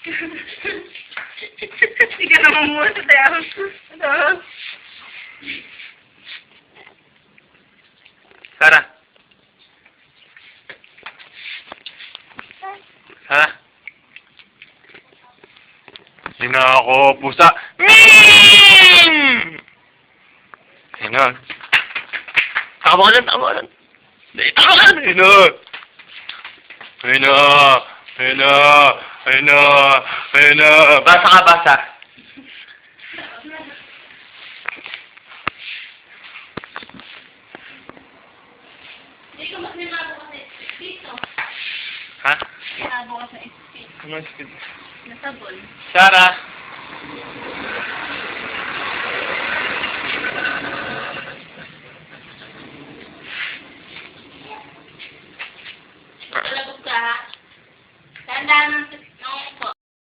Hindi ka naman muna sa tayo. Sara. Sara. Hindi na ako pusa. Mm! Ayun na. Tama ka lang, tama ka lang. Hindi, tama ka lang. Ayun na. Ayun ano? Ano? Basa ka, basa. Ha? Ano yung Nasabol. Sarah! Talagot ka, ha? Tandaan ang alpha.